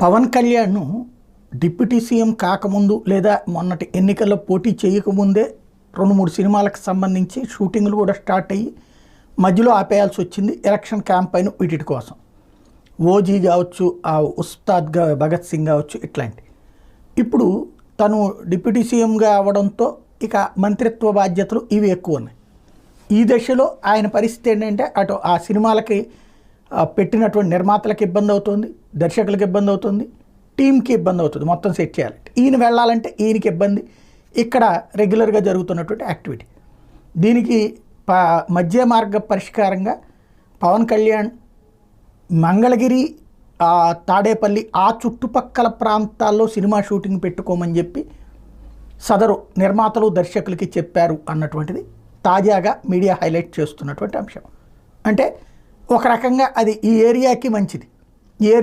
Pawan కళ్యాణ్ను deputy CM కాకముందు లేదా మొన్నటి ఎన్నికల్లో పోటీ చేయకముందే రెండు మూడు సినిమాలకు సంబంధించి షూటింగ్లు కూడా స్టార్ట్ అయ్యి మధ్యలో ఆపేయాల్సి వచ్చింది ఎలక్షన్ క్యాంపైన్ వీటి కోసం. ఓజీ కావచ్చు ఆ ఉస్తాద్ భగత్ సింగ్ కావచ్చు ఇట్లాంటి. ఇప్పుడు తను డిప్యూటీ సీఎంగా అవడంతో ఇక మంత్రిత్వ బాధ్యతలు ఇవి ఎక్కువ ఉన్నాయి. ఈ దశలో ఆయన పరిస్థితి ఏంటంటే అటు ఆ సినిమాలకి పెట్టినటువంటి నిర్మాతలకు ఇబ్బంది అవుతుంది దర్శకులకు ఇబ్బంది అవుతుంది టీంకి ఇబ్బంది అవుతుంది మొత్తం సెట్ చేయాలి. ఈయన వెళ్ళాలంటే ఈయనకి ఇబ్బంది. ఇక్కడ రెగ్యులర్గా జరుగుతున్నటువంటి యాక్టివిటీ. దీనికి ప మధ్య మార్గ పరిష్కారంగా పవన్ కళ్యాణ్ మంగళగిరి తాడేపల్లి ఆ చుట్టుపక్కల ప్రాంతాల్లో సినిమా షూటింగ్ పెట్టుకోమని చెప్పి సదరు నిర్మాతలు దర్శకులకి చెప్పారు అన్నటువంటిది తాజాగా మీడియా హైలైట్ చేస్తున్నటువంటి అంశం. అంటే ఒక రకంగా అది ఈ ఏరియాకి మంచిది. ఏ